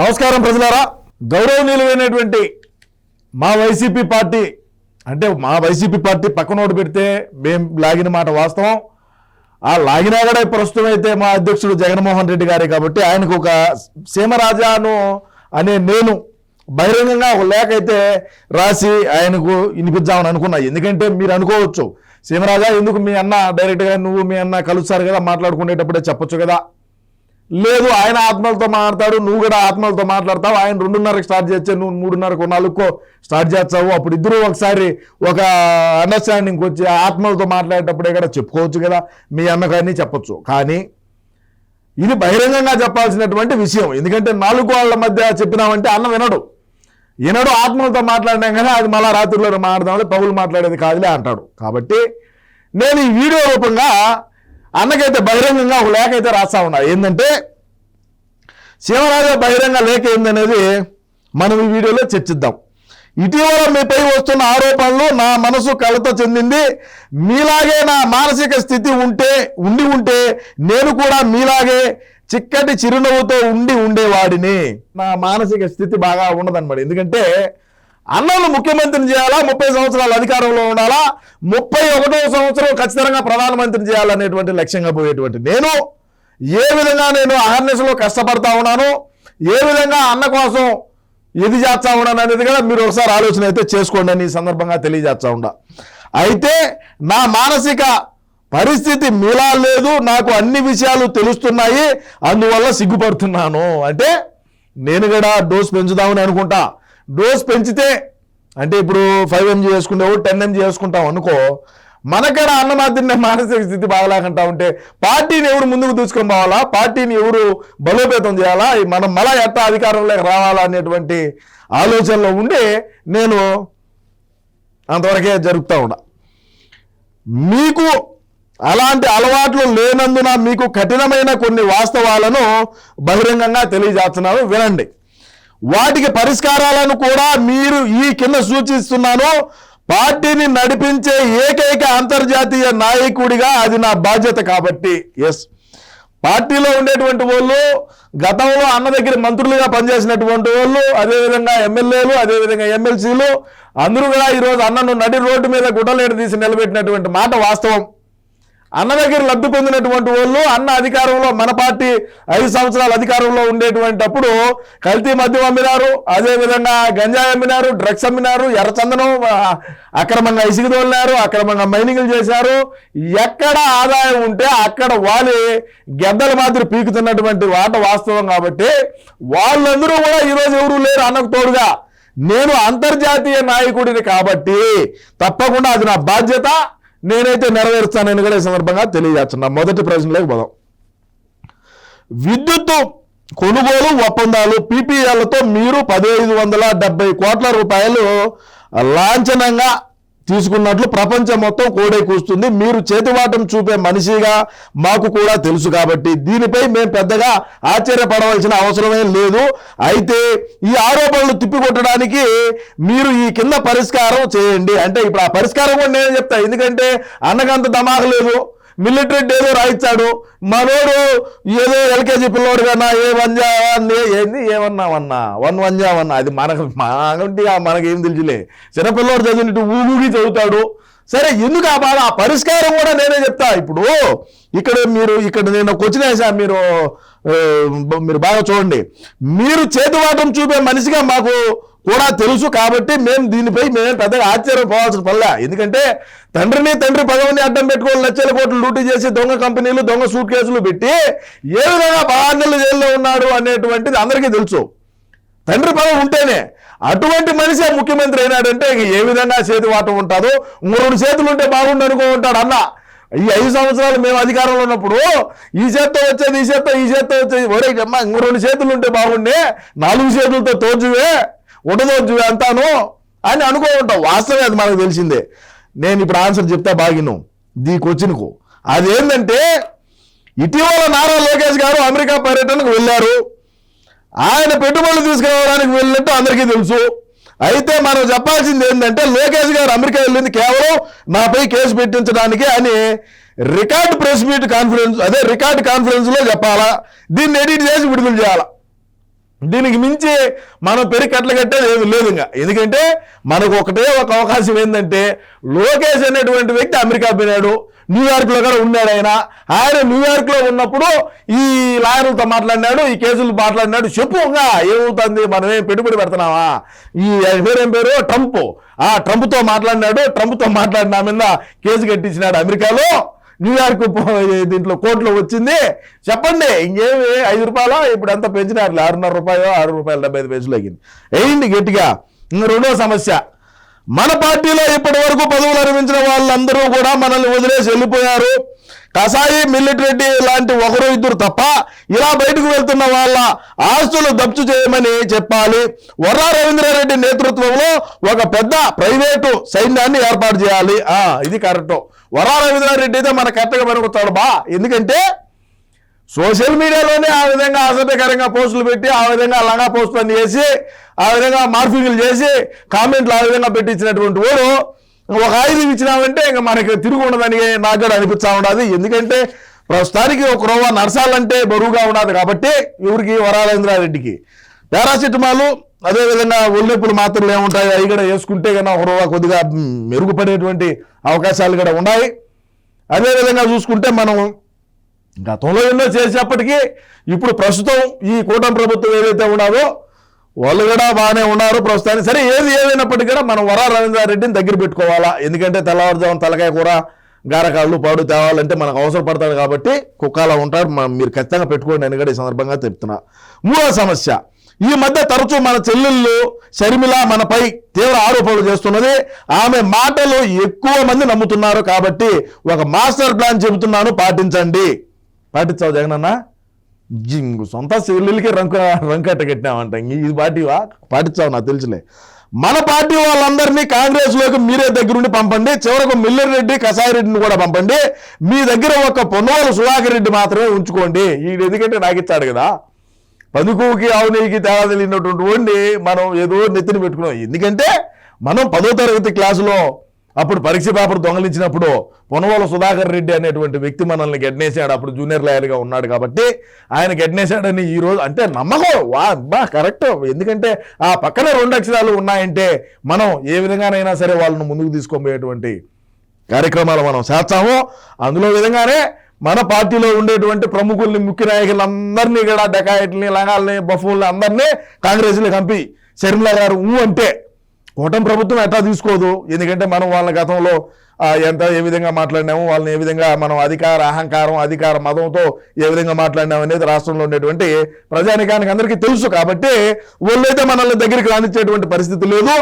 నమస్కారం ప్రజలారా. గౌరవనీయులైనటువంటి మా వైసీపీ పార్టీ అంటే మా వైసీపీ పార్టీ పక్కనోడు పెడితే మేం లాగిన మాట వాస్తవం. ఆ లాగినా కూడా ప్రస్తుతం అయితే మా అధ్యక్షుడు జగన్మోహన్ రెడ్డి గారే కాబట్టి ఆయనకు ఒక సీమరాజాను అనే నేను బహిరంగంగా ఒక లేఖ అయితే రాసి ఆయనకు వినిపిద్దామని అనుకున్నా. ఎందుకంటే మీరు అనుకోవచ్చు సీమరాజా ఎందుకు మీ అన్న డైరెక్ట్గా నువ్వు మీ అన్న కలుస్తారు కదా మాట్లాడుకునేటప్పుడే చెప్పొచ్చు కదా. లేదు ఆయన ఆత్మలతో మాట్లాడతాడు నువ్వు కూడా ఆత్మలతో మాట్లాడతావు. ఆయన రెండున్నరకు స్టార్ట్ చేస్తే నువ్వు మూడున్నరకు నాలుగుకో స్టార్ట్ చేస్తావు. అప్పుడు ఇద్దరు ఒకసారి ఒక అండర్స్టాండింగ్కి వచ్చి ఆత్మలతో మాట్లాడేటప్పుడే కూడా చెప్పుకోవచ్చు కదా? మీ అన్నకాన్ని చెప్పొచ్చు. కానీ ఇది బహిరంగంగా చెప్పాల్సినటువంటి విషయం. ఎందుకంటే నాలుగు వాళ్ళ మధ్య చెప్పినామంటే అన్న వినడు. వినడు ఆత్మలతో మాట్లాడినాం కానీ అది మళ్ళా రాత్రిలో మాట్లాడదాం పౌలు మాట్లాడేది కాదులే అంటాడు. కాబట్టి నేను ఈ వీడియో రూపంగా అన్నకైతే బహిరంగంగా ఒక లేఖ అయితే రాస్తా ఉన్నారు ఏంటంటే శివరాజు బహిరంగ లేఖ ఏందనేది మనం ఈ వీడియోలో చర్చిద్దాం. ఇటీవల మీపై వస్తున్న ఆరోపణలు నా మనసు కలత చెందింది. మీలాగే నా మానసిక స్థితి ఉంటే ఉండి ఉంటే నేను కూడా మీలాగే చిక్కటి చిరునవ్వుతో ఉండి ఉండేవాడిని. నా మానసిక స్థితి బాగా ఉండదన్నమాట. ఎందుకంటే అన్నలు ముఖ్యమంత్రిని చేయాలా? ముప్పై సంవత్సరాలు అధికారంలో ఉండాలా? ముప్పై ఒకటో సంవత్సరం ఖచ్చితంగా ప్రధానమంత్రిని చేయాలనేటువంటి లక్ష్యంగా పోయేటువంటి నేను ఏ విధంగా నేను అహర్నిశలో కష్టపడతా ఉన్నాను ఏ విధంగా అన్న కోసం ఎది చేస్తా ఉన్నాను అనేది కూడా మీరు ఒకసారి ఆలోచన అయితే చేసుకోండి అని ఈ సందర్భంగా తెలియజేస్తా ఉండ అయితే నా మానసిక పరిస్థితి మీలా లేదు నాకు అన్ని విషయాలు తెలుస్తున్నాయి అందువల్ల సిగ్గుపడుతున్నాను. అంటే నేను కూడా డోస్ పెంచుదామని అనుకుంటా. డోస్ పెంచితే అంటే ఇప్పుడు ఫైవ్ ఎంజీ చేసుకునేవాడు టెన్ ఎంజీ చేసుకుంటాం అనుకో మనకడ అన్నమాతిన్న మానసిక స్థితి బాగలేకుండా ఉంటే పార్టీని ఎవరు ముందుకు దూసుకొని పోవాలా? పార్టీని ఎవరు బలోపేతం చేయాలా? మనం మళ్ళా ఎంత అధికారంలోకి రావాలా అనేటువంటి ఆలోచనలో ఉండి నేను అంతవరకే జరుపుతా ఉన్నా. మీకు అలాంటి అలవాట్లు లేనందున మీకు కఠినమైన కొన్ని వాస్తవాలను బహిరంగంగా తెలియజేస్తున్నాను. వినండి. వాటికి పరిష్కారాలను కూడా మీరు ఈ కింద సూచిస్తున్నాను. పార్టీని నడిపించే ఏకైక అంతర్జాతీయ నాయకుడిగా అది నా బాధ్యత కాబట్టి ఎస్ పార్టీలో ఉండేటువంటి వాళ్ళు గతంలో అన్న దగ్గర మంత్రులుగా పనిచేసినటువంటి వాళ్ళు అదేవిధంగా ఎమ్మెల్యేలు అదేవిధంగా ఎమ్మెల్సీలు అందరూ కూడా ఈరోజు అన్నను నడి రోడ్డు మీద గుడ్డలేడు తీసి నిలబెట్టినటువంటి మాట వాస్తవం. అన్న దగ్గర లబ్ధి పొందినటువంటి వాళ్ళు అన్న అధికారంలో మన పార్టీ ఐదు సంవత్సరాల అధికారంలో ఉండేటువంటి అప్పుడు కల్తీ మద్యం అమ్మినారు అదేవిధంగా గంజాయి అమ్మినారు డ్రగ్స్ అమ్మినారు ఎర్రచందనం అక్రమంగా ఇసుక తోలినారు అక్రమంగా మైనింగ్లు చేశారు. ఎక్కడ ఆదాయం ఉంటే అక్కడ వాలి గెద్దల మాదిరి పీకుతున్నటువంటి వాట వాస్తవం కాబట్టి వాళ్ళందరూ కూడా ఈరోజు ఎవరు లేరు అన్నకు తోడుగా. నేను అంతర్జాతీయ నాయకుడిని కాబట్టి తప్పకుండా అది నా బాధ్యత. నేనైతే నెరవేరుస్తానని కూడా ఈ సందర్భంగా తెలియజేస్తున్నా. మొదటి ప్రశ్నలోకి పోదాం. విద్యుత్తు కొనుగోలు ఒప్పందాలు పీపీఎల్తో మీరు పదిహేను వందల డెబ్బై కోట్ల రూపాయలు లాంఛనంగా తీసుకున్నట్లు ప్రపంచం మొత్తం కోడే కూస్తుంది. మీరు చేతివాటం చూపే మనిషిగా మాకు కూడా తెలుసు కాబట్టి దీనిపై మేము పెద్దగా ఆశ్చర్యపడవలసిన అవసరమే లేదు. అయితే ఈ ఆరోపణలు తిప్పికొట్టడానికి మీరు ఈ కింద పరిష్కారం చేయండి. అంటే ఇప్పుడు ఆ పరిష్కారం కూడా నేను చెప్తా. ఎందుకంటే అన్నకంత దమాక లేదు. మిలిటరీ ఏదో రాయించాడు మనోడు ఏదో ఎల్కేజీ పిల్లోడు కన్నా ఏ వంజా ఏంది? ఏమన్నావన్నా? వన్ వంజావన్నా అది మనకు మనకి మనకేం తెలుసులే. చిన్నపిల్లోడు చదివినట్టు ఊగి చదువుతాడు. సరే ఎందుకు ఆ బాధ? ఆ పరిష్కారం కూడా నేనే చెప్తా. ఇప్పుడు ఇక్కడ మీరు ఇక్కడ నేను క్వశ్చన్ వేసా మీరు మీరు బాగా చూడండి. మీరు చేతివాటం చూపే మనిషిగా మాకు కూడా తెలుసు కాబట్టి మేము దీనిపై మేము పెద్దగా ఆశ్చర్యపోవాల్సిన పనిలే. ఎందుకంటే తండ్రిని తండ్రి పదవిని అడ్డం పెట్టుకొని లక్షల కోట్లు లూటీ చేసి దొంగ కంపెనీలు దొంగ సూట్ కేసులు పెట్టి ఏ విధంగా బాగా జైల్లో ఉన్నాడు అనేటువంటిది అందరికీ తెలుసు. తండ్రి పదవి ఉంటేనే అటువంటి మనిషే ముఖ్యమంత్రి అయినాడంటే ఏ విధంగా చేతి వాటం ఉంటుందో మూడు చేతులు ఉంటే బాగుండు అనుకో ఉంటాడు అన్న. ఈ ఐదు సంవత్సరాలు మేము అధికారంలో ఉన్నప్పుడు ఈ చేత్తో వచ్చేది ఈ చేత్తో ఈ చేత్తో వచ్చేది. ఒరే అమ్మ ఇంకో రెండు చేతులు ఉంటే బాగుండే నాలుగు చేతులతో తోచువే ఉండదు అంతాను అని అనుకో ఉంటాం వాస్తవమే అది మనకు తెలిసిందే. నేను ఇప్పుడు ఆన్సర్ చెప్తా బాగిను. దీ క్వశ్చన్కు అదేంటంటే ఇటీవల నారా లోకేష్ గారు అమెరికా పర్యటనకు వెళ్ళారు. ఆయన పెట్టుబడులు తీసుకురావడానికి వెళ్ళినట్టు అందరికీ తెలుసు. అయితే మనం చెప్పాల్సింది ఏంటంటే లోకేష్ గారు అమెరికా వెళ్ళింది కేవలం నాపై కేసు పెట్టించడానికి అని రికార్డ్ ప్రెస్ మీట్ కాన్ఫరెన్స్ అదే రికార్డ్ కాన్ఫరెన్స్లో చెప్పాలా? దీన్ని ఎడిట్ చేసి విడుదల చేయాలా? దీనికి మించి మనం పెరిగి కట్టేది ఏమి లేదు ఇంకా. ఎందుకంటే మనకు ఒకటే ఒక అవకాశం ఏంటంటే లోకేష్ అనేటువంటి వ్యక్తి అమెరికా పోయినాడు న్యూయార్క్లో కూడా ఉన్నాడు ఆయన. ఆయన న్యూయార్క్లో ఉన్నప్పుడు ఈ లాయర్లతో మాట్లాడినాడు ఈ కేసులు మాట్లాడినాడు. చెప్పు ఇంకా ఏమవుతుంది? మనమేం పెట్టుబడి పెడుతున్నావా ఈ పేరేం పేరు పేరు? ట్రంప్. ఆ ట్రంప్తో మాట్లాడినాడు ట్రంప్తో మాట్లాడిన మీద కేసు కట్టించినాడు అమెరికాలో. న్యూయార్క్ దీంట్లో కోర్టులో వచ్చింది. చెప్పండి ఇంకేమి? ఐదు రూపాయలు? ఇప్పుడు అంతా పెంచినారు? ఆరున్నర రూపాయలు ఆరు రూపాయలు డెబ్బై ఐదు పైసలు అయ్యింది. వేయండి గట్టిగా? ఇంక రెండో సమస్య. మన పార్టీలో ఇప్పటి వరకు పదవులు అనుభవించిన వాళ్ళందరూ కూడా మనల్ని వదిలేసి వెళ్ళిపోయారు. కసాయి మిల్లిటరెడ్డి లాంటి ఒకరు ఇద్దరు తప్ప ఇలా బయటకు వెళ్తున్న వాళ్ళ ఆస్తులు దప్చు చేయమని చెప్పాలి. వర్రా రవీంద్రారెడ్డి నేతృత్వంలో ఒక పెద్ద ప్రైవేటు సైన్యాన్ని ఏర్పాటు చేయాలి. ఇది కరెక్ట్. వర్రా రవీంద్రారెడ్డి అయితే మన కరెక్ట్గా పనికొస్తాడు బా. ఎందుకంటే సోషల్ మీడియాలోనే ఆ విధంగా అసభ్యకరంగా పోస్టులు పెట్టి ఆ విధంగా లంగా పోస్టులను చేసి ఆ విధంగా మార్ఫింగ్లు చేసి కామెంట్లు ఆ విధంగా పెట్టించినటువంటి వాడు ఒక ఆయుధం ఇచ్చినామంటే ఇంకా మనకి తిరుగు ఉండదని నాకు కూడా అనిపిస్తా ఉండదు. ఎందుకంటే ప్రస్తుతానికి ఒక రోవ నరసాలంటే బరువుగా ఉండదు కాబట్టి ఎవరికి వరాలేంద్రారెడ్డికి పారాసిటమాలు అదేవిధంగా ఒళ్ళెప్పులు మాత్రలు ఏముంటాయి అవి కూడా వేసుకుంటే కన్నా ఒక కొద్దిగా మెరుగుపడేటువంటి అవకాశాలు కూడా ఉన్నాయి. అదేవిధంగా చూసుకుంటే మనం గతంలో ఎన్నో చేసేప్పటికీ ఇప్పుడు ప్రస్తుతం ఈ కూటమి ప్రభుత్వం ఏదైతే ఉన్నారో వాళ్ళు కూడా బాగానే ఉన్నారు ప్రస్తుతానికి. సరే ఏది ఏదైనప్పటికీ కూడా మనం వరా రవీంద్రారెడ్డిని దగ్గర పెట్టుకోవాలా. ఎందుకంటే తెల్లవారుజాము తలకాయ కూర గారకాళ్ళు పాడు తేవాలంటే మనకు అవసరపడతాడు కాబట్టి కుక్కాల ఉంటాడు. మీరు ఖచ్చితంగా పెట్టుకోండి అని కూడా ఈ సందర్భంగా చెప్తున్నా. మూడో సమస్య. ఈ మధ్య తరచూ మన చెల్లెళ్ళు షర్మిల మనపై తీవ్ర ఆరోపణలు చేస్తున్నది. ఆమె మాటలు ఎక్కువ మంది నమ్ముతున్నారు కాబట్టి ఒక మాస్టర్ ప్లాన్ చెబుతున్నాను పాటించండి. పాటించావు జగనన్న సొంత చెల్లెలకి రంక రంకట్ట కట్టినామంట ఇది పార్టీవా? పాటించావు నాకు తెలుసులే. మన పార్టీ వాళ్ళందరినీ కాంగ్రెస్లోకి మీరే దగ్గరుండి పంపండి. చివరకు మిల్లర్ రెడ్డి కసాయి రెడ్డిని కూడా పంపండి. మీ దగ్గర ఒక పొన్నోలు సుధాకర్ రెడ్డి మాత్రమే ఉంచుకోండి. ఈ ఎందుకంటే నాకు ఇచ్చాడు కదా. పదుకుకి ఆవునేయికి తేడా తెలియనటువంటి వాడిని మనం ఏదో నెత్తిన పెట్టుకున్నాం. ఎందుకంటే మనం పదో తరగతి క్లాసులో అప్పుడు పరీక్ష పేపర్ దొంగలించినప్పుడు పొనవాల సుధాకర్ రెడ్డి అనేటువంటి వ్యక్తి మనల్ని గెడ్నేసాడు అప్పుడు జూనియర్ లాయర్గా ఉన్నాడు కాబట్టి ఆయన గెడ్నేసాడని ఈ రోజు అంటే నమ్మకం. వా బా కరెక్ట్. ఎందుకంటే ఆ పక్కన రెండు అక్షరాలు ఉన్నాయంటే మనం ఏ విధంగానైనా సరే వాళ్ళను ముందుకు తీసుకొని కార్యక్రమాలు మనం చేస్తాము. అందులో విధంగానే మన పార్టీలో ఉండేటువంటి ప్రముఖుల్ని ముఖ్య నాయకులందరినీ కూడా డకాయిట్ని లంగాల్ని బఫూల్ని అందరినీ కాంగ్రెస్ని కంపి. షర్మిల గారు ఊ అంటే కూటమి ప్రభుత్వం ఎట్లా తీసుకోదు. ఎందుకంటే మనం వాళ్ళ గతంలో ఎంత ఏ విధంగా మాట్లాడినాము వాళ్ళని ఏ విధంగా మనం అధికార అహంకారం అధికార మతంతో ఏ విధంగా మాట్లాడినాము అనేది రాష్ట్రంలో ఉండేటువంటి ప్రజానికానికి అందరికీ తెలుసు. కాబట్టి వాళ్ళైతే మనల్ని దగ్గరికి రానిచ్చేటువంటి పరిస్థితి లేదు.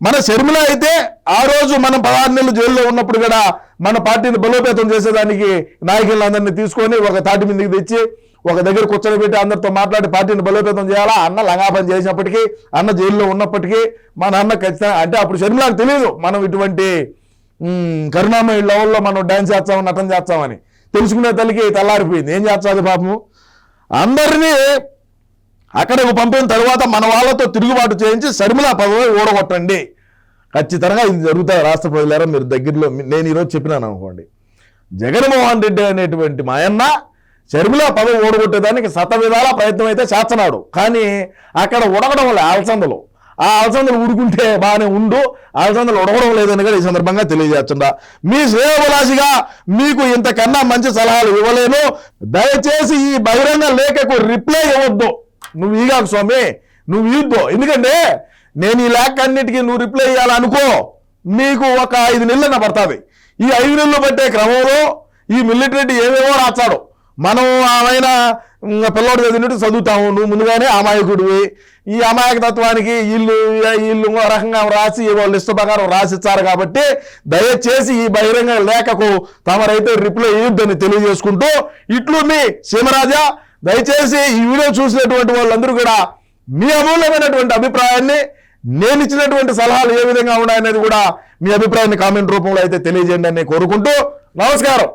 మన షర్మిల అయితే ఆ రోజు మనం పదహారు నెలలు జైల్లో ఉన్నప్పుడు కూడా మన పార్టీని బలోపేతం చేసేదానికి నాయకులందరినీ తీసుకొని ఒక తాటి మీదకి తెచ్చి ఒక దగ్గర కూర్చొని పెట్టి అందరితో మాట్లాడి పార్టీని బలోపేతం చేయాలా? అన్న లంగాపని చేసినప్పటికీ అన్న జైల్లో ఉన్నప్పటికీ మన అన్న ఖచ్చితంగా అంటే అప్పుడు షర్మిలకు తెలియదు మనం ఇటువంటి కరుణామయ లెవెల్లో మనం డ్యాన్స్ చేస్తామని నటన చేస్తామని తెలుసుకునే తల్లికి తెల్లారిపోయింది. ఏం చేస్తుంది పాపము? అందరినీ అక్కడికి పంపిన తర్వాత మన వాళ్ళతో తిరుగుబాటు చేయించి షర్మిలా పదవి ఓడగొట్టండి ఖచ్చితంగా ఇది జరుగుతుంది రాష్ట్ర ప్రజలారా మీరు దగ్గరలో నేను ఈరోజు చెప్పినాను అనుకోండి. జగన్మోహన్ రెడ్డి అనేటువంటి మా అన్న షర్మిల పదవి ఓడగొట్టేదానికి శత విధాల ప్రయత్నం అయితే చేస్తున్నాడు. కానీ అక్కడ ఉడకడం వల్ల అలసందలు. ఆ అలసందలు ఉడుకుంటే బాగానే ఉండు అలసందలు ఉడకడం లేదని కూడా ఈ సందర్భంగా తెలియజేస్తుందా మీ సేవలాసిగా మీకు ఇంతకన్నా మంచి సలహాలు ఇవ్వలేను. దయచేసి ఈ బహిరంగ లేఖకు రిప్లై ఇవ్వద్దు. నువ్వు ఈగాకు స్వామి నువ్వు ఈద్దో ఎందుకంటే నేను ఈ ల్యాక్ అన్నిటికీ నువ్వు రిప్లై ఇవ్వాలనుకో నీకు ఒక ఐదు నెలలు పడుతుంది. ఈ ఐదు నెలలు పట్టే క్రమంలో ఈ మిలిటరీ ఏవేవో రాస్తాడు. మనం ఆయన పిల్లోడు చదివినట్టు చదువుతాము. నువ్వు ముందుగానే అమాయకుడివి. ఈ అమాయక తత్వానికి వీళ్ళు వీళ్ళు రకంగా రాసి వాళ్ళ ఇష్ట ప్రకారం రాసిచ్చారు కాబట్టి దయచేసి ఈ బహిరంగ లేఖకు తమరైతే రిప్లై ఇవ్వద్దని తెలియజేసుకుంటూ ఇట్లు మీ సీమరాజా దయచేసి ఈ వీడియో చూసినటువంటి వాళ్ళందరూ కూడా మీ అమూల్యమైనటువంటి అభిప్రాయాన్ని నేను ఇచ్చినటువంటి సలహాలు ఏ విధంగా ఉన్నాయనేది కూడా మీ అభిప్రాయాన్ని కామెంట్ రూపంలో అయితే తెలియజేయండి అని కోరుకుంటూ నమస్కారం.